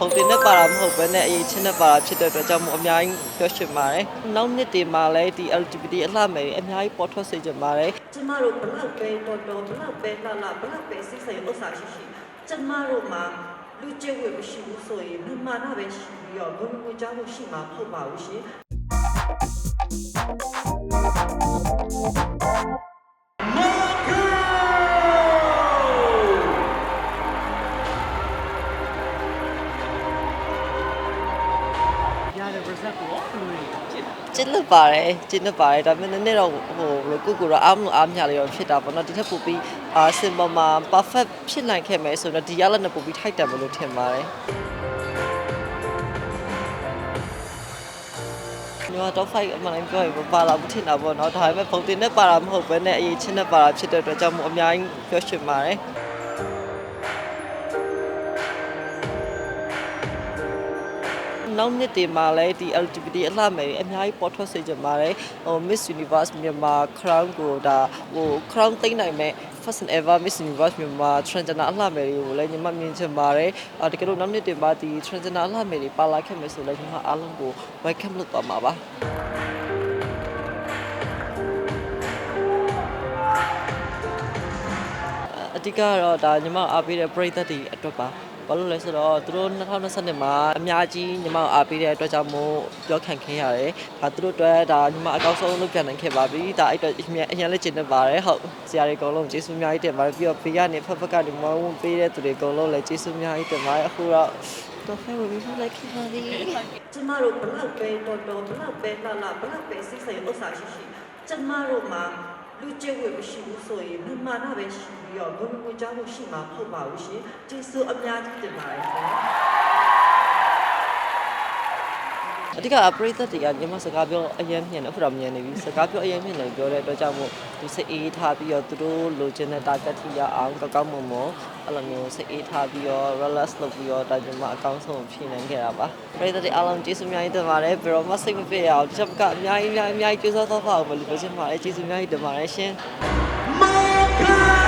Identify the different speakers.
Speaker 1: ပုံတင်နဲ့ပါတာမဟုတ်ဘဲနဲ့အရေးချင်းနဲ့ပါတာဖြစ်တဲ့အတွက်ကြောင့်မို့အများကြီးပြောချင်ပါတယ်။နောက်နှစ်တွေမှာလည်းဒီ LGBT အလှမယ်အများကြီးပေါ်ထွက်စေချင်ပါတယ်
Speaker 2: ကျမတို့ဘလောက်ပဲတော်တော်ဘလောက်ပဲလှလှဘလောက်ပဲစိတ်ဆိုင်ဥစ္စာရှိရှိကျမတို့မှာလူကျင့်ဝတ်မရှိဘူးဆိုရင်မမာနပဲရှိပြီးတော့ဘုံဘုံကြောင့်ရှိမှာမဟုတ်ပါဘူးရှင်
Speaker 3: ရတဲ့ result ကိုရောဘယ်လိုလဲကြည့်။
Speaker 1: ကျင်းလက်ပါတယ်ကျင်းလက်ပါတယ်ဒါပေမဲ့နည်းနည်းတော့ဟိုဘယ်လိုကိုကိုတော့အားမလို့အားမရလေးတော့ဖြစ်တာပေါ့နော်ဒီထက်ပိုပြီးအာ simple မှာ perfect ဖြစ်နိုင်ခဲ့မယ်ဆိုတော့ဒီရလက်နဲ့ပိုပြီးထိုက်တယ်မလို့ထင်ပါတယ်။ညီမတော့ fight အမှန်တိုင်းပြောရင်ပါလာဘူးထင်တာပေါ့နော်ဒါပေမဲ့ပုံတင်နဲ့ပါတာမဟုတ်ဘဲနဲ့အရေးချင်းနဲ့ပါတာဖြစ်တဲ့အတွက်ကြောင့်မို့အများကြီးပြောချင်ပါတယ်။ နောက်နှစ်တွေမှာလည်းဒီ LGBT အလှမယ်အများကြီးပေါ်ထွက်စေချင်ပါတယ်ဟို Miss Universe မြန်မာ crown ကိုဒါဟို crown သိမ်းနိုင်မဲ့ first and ever Miss Universe မြန်မာ transgender အလှမယ်တွေကိုလည်းညီမမြင်ချင်ပါတယ်အာတကယ်လို့နောက်နှစ်တွေမှာဒီ transgender အလှမယ်တွေပါလာခဲ့မယ်ဆိုလည်းညီမအားလုံးကို welcome လုပ်ပါမှာပါအဓိကကတော့ဒါညီမအားပေးတဲ့ပရိသတ်တွေအတွက်ပါ ဘာလို့လဲဆိုတော့သူတို့2022မှာအများကြီးညီမအားပေးတဲ့အတွက်ကြောင့်မို့ပြောခံခဲ့ရတယ်။ဒါသူတို့အတွက်ဒါညီမအကောင်းဆုံးလုပ်ပြနိုင်ခဲ့ပါပြီ။ဒါအဲ့အတွက်အများအရင်လက်ကျင်နေပါတယ်ဟုတ်ဆရာတွေအကုန်လုံးကျေးဇူးအများကြီးတင်ပါတယ်ပြီးတော့ဘေးကနေဖက်ဖက်ကနေမဝင်ပေးတဲ့သူတွေအကုန်လုံးလည်းကျေးဇူးအများကြီးတင်ပါတယ်အခုတော့တော့ဖဲဝင်ပြီးလိုက်ခင်ပါသည်
Speaker 2: ကျမတို့ဘလောက်ပဲတော်တော်ဘလောက်ပဲလှလှဘလောက်ပဲစိတ်ဆိုင်ဥစ္စာရှိရှိကျမတို့မှာ လူကျင့်ဝတ်မရှိဘူးဆိုရင်မမာနပဲရှိပြီးတော့ဘုံဘုံကြောင့်ရှိမှာမဟုတ်ပါဘူးရှင်ကျေးဇူးအများကြီးတင်ပါတယ်ရှင်
Speaker 1: အဓိကပရိသတ်တွေကညီမစကားပြောအရင်မြင်တယ်အခုတော့မြင်နေပြီစကားပြောအရင်မြင်တယ်ပြောတဲ့အတွက်ကြောင့်မို့သူစိတ်အေးထားပြီးတော့သူတို့လိုချင်တဲ့ target ထိရအောင်ကောက်ကောက်မွန်မွန်အဲ့လိုမျိုးစိတ်အေးထားပြီးတော့ relax လုပ်ပြီးတော့ဒါညီမအကောင်းဆုံးဖြည့်နိုင်ခဲ့တာပါပရိသတ်တွေအားလုံးကျေးဇူးအများကြီးတင်ပါတယ်ပြီးတော့မစိတ်မပြရအောင်ဒီချက်ကအများကြီးအများကြီးအများကြီးကျေးဇူးတော်ပါအောင်မလို့ပြောချင်ပါတယ်ကျေးဇူးအများကြီးတင်ပါတယ်ရှင်
Speaker 3: Marco